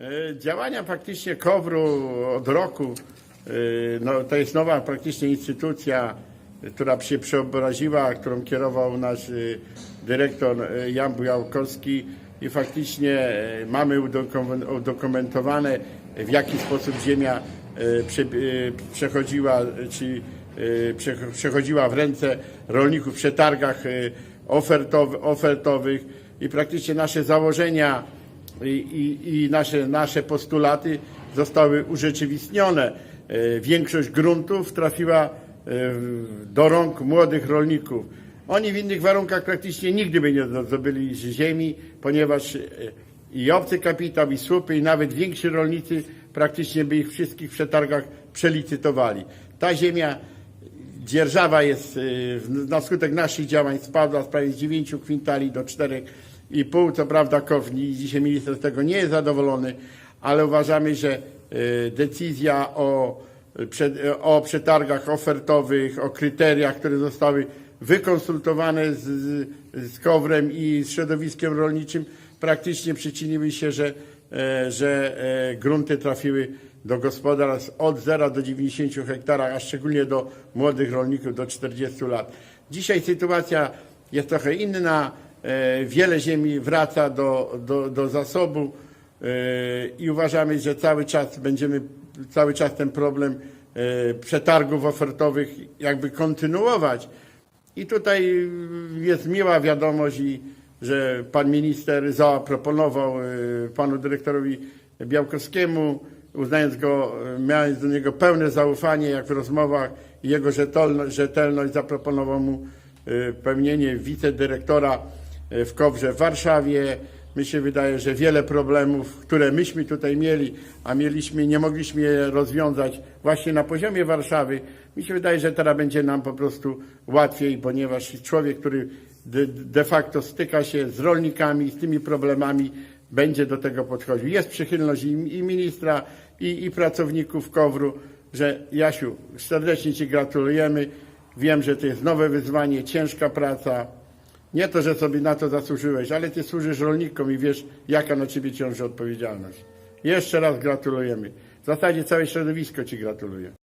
E, Działania faktycznie KOWR-u od roku, e, no, to jest nowa praktycznie instytucja, która się przeobraziła, którą kierował nasz e, dyrektor Jan Bujałkowski i faktycznie mamy udokumen- udokumentowane w jaki sposób ziemia prze, przechodziła, czy prze- przechodziła w ręce rolników w przetargach ofertowy, ofertowych i praktycznie nasze założenia i, i, nasze, nasze postulaty zostały urzeczywistnione. E, Większość gruntów trafiła e, do rąk młodych rolników. Oni w innych warunkach praktycznie nigdy by nie zdobyli ziemi, ponieważ e, i obcy kapitał, i słupy, i nawet więksi rolnicy praktycznie by ich wszystkich w przetargach przelicytowali. Ta ziemia Dzierżawa jest na skutek naszych działań spadła z prawie 9 kwintali do 4,5. Co prawda KOWNI dzisiaj minister z tego nie jest zadowolony, ale uważamy, że y, decyzja o, y, prze- o przetargach ofertowych, o kryteriach, które zostały wykonsultowane z, z KOWRem i z środowiskiem rolniczym praktycznie przyczyniły się, że, e, że e, grunty trafiły do gospodarstw od 0 do 90 hektara, a szczególnie do młodych rolników do 40 lat. Dzisiaj sytuacja jest trochę inna. E, Wiele ziemi wraca do, do, do zasobu e, i uważamy, że cały czas będziemy, cały czas ten problem e, przetargów ofertowych jakby kontynuować. I tutaj jest miła wiadomość, że pan minister zaproponował panu dyrektorowi Białkowskiemu, uznając go, mając do niego pełne zaufanie, jak w rozmowach, jego rzetelność, rzetelność zaproponował mu pełnienie wicedyrektora w Kowrze w Warszawie. Mi się wydaje, że wiele problemów, które myśmy tutaj mieli, a mieliśmy, nie mogliśmy je rozwiązać właśnie na poziomie Warszawy, mi się wydaje, że teraz będzie nam po prostu łatwiej, ponieważ człowiek, który de, de facto styka się z rolnikami, z tymi problemami, będzie do tego podchodził. Jest przychylność i, i ministra, i, i pracowników KOWR-u, że Jasiu, serdecznie Ci gratulujemy. Wiem, że to jest nowe wyzwanie, ciężka praca. Nie to, że sobie na to zasłużyłeś, ale Ty służysz rolnikom i wiesz, jaka na Ciebie ciąży odpowiedzialność. Jeszcze raz gratulujemy. W zasadzie całe środowisko Ci gratuluje.